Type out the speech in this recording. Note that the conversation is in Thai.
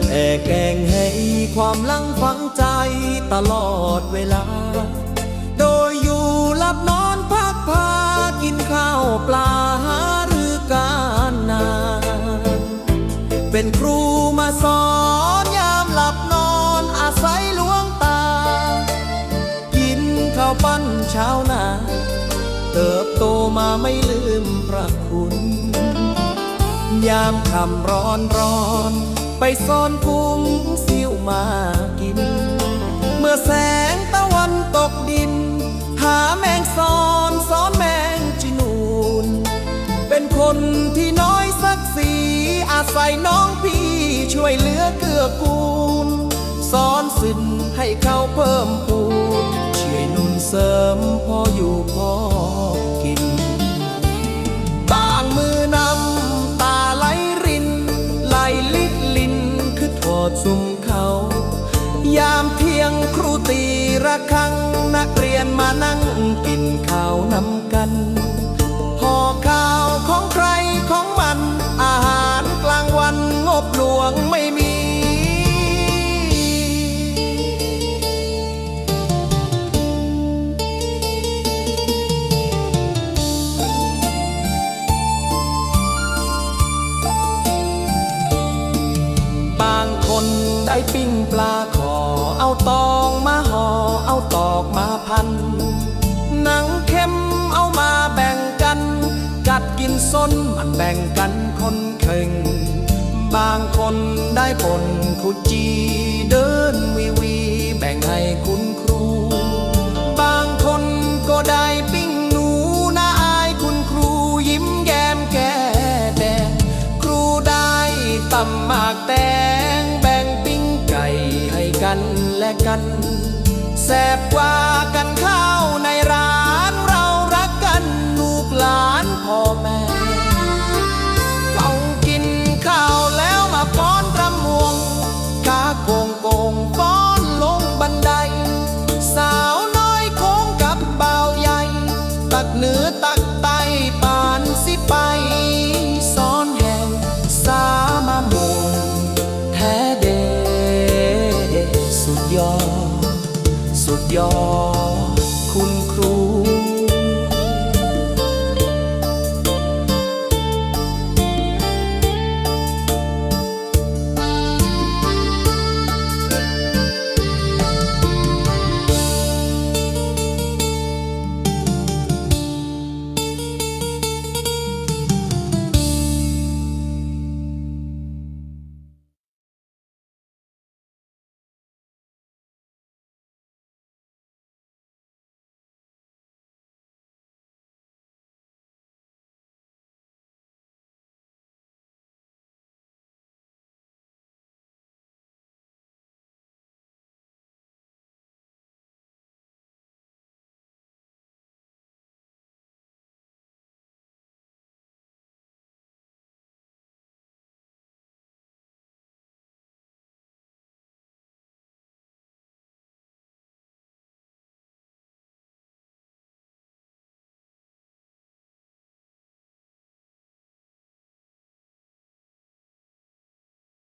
ดแอกแกงให้ความหลังฝังใจตลอดเวลา โดยอยู่หลับนอนพักพากินข้าวปลาหาหรือการนาน เป็นครูมาสอนยามหลับนอนอาศัยหลวงตา กินข้าวปั้นเช้านาเติบโตมาไม่ลืมพระคุณ ยามคำร้อนร้อน ไปซ่อนกุ้งซิวมากิน เมื่อแสงตะวันตกดิน หาแมงซอนซ้อนแมงจินูน เป็นคนที่น้อยสักสีอาศัยน้องพี่ช่วยเหลือเกื้อกูลสอนสินให้เขาเพิ่มพูนช่วยนุนเสริมพออยู่ สุมเขา ยามเที่ยงครูตีระฆังนักเรียนมานั่ง บางคนได้ปิ้งปลาขอ เอาตองมาห่อเอาตอกมาพัน หนังเข้มเอามาแบ่งกัน กัดกินส้นมันแบ่งกันคนเข่ง บางคนได้ผลคุจีเดินวีวีแบ่งให้คุากแตงแบ่งปิ้งไก่ให้กันและกัน แสบกว่ากันข้าวใน ท้